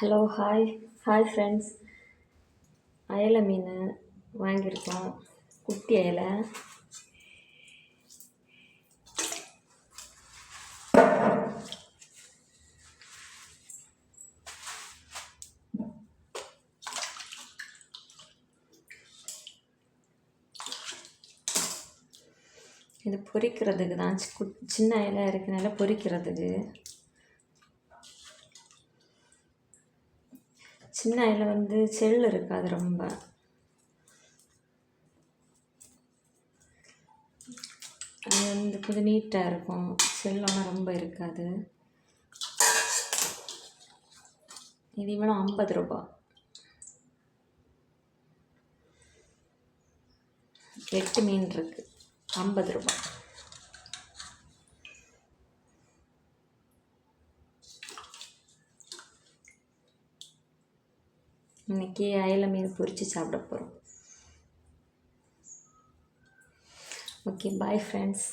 Hello hi hi friends அயலை மீன் வாங்கியிருக்கோம். குட்டி அயலை. இது பொரிக்கிறதுக்கு தான் சி- குட் சின்ன அயலாக இருக்கனால பொரிக்கிறதுக்கு. சின்ன அயலை வந்து செல் இருக்காது ரொம்ப. அது வந்து கொஞ்சம் நீட்டாக இருக்கும். செல்லெல்லாம் ரொம்ப இருக்காது. இது இவ்வளோ ஐம்பது ரூபா. எட்டு மீன் இருக்குது ஐம்பது ரூபாய் இன்னைக்கு அயல மீன் பொரித்து சாப்பிட போகிறோம் ஓகே பாய் ஃப்ரெண்ட்ஸ்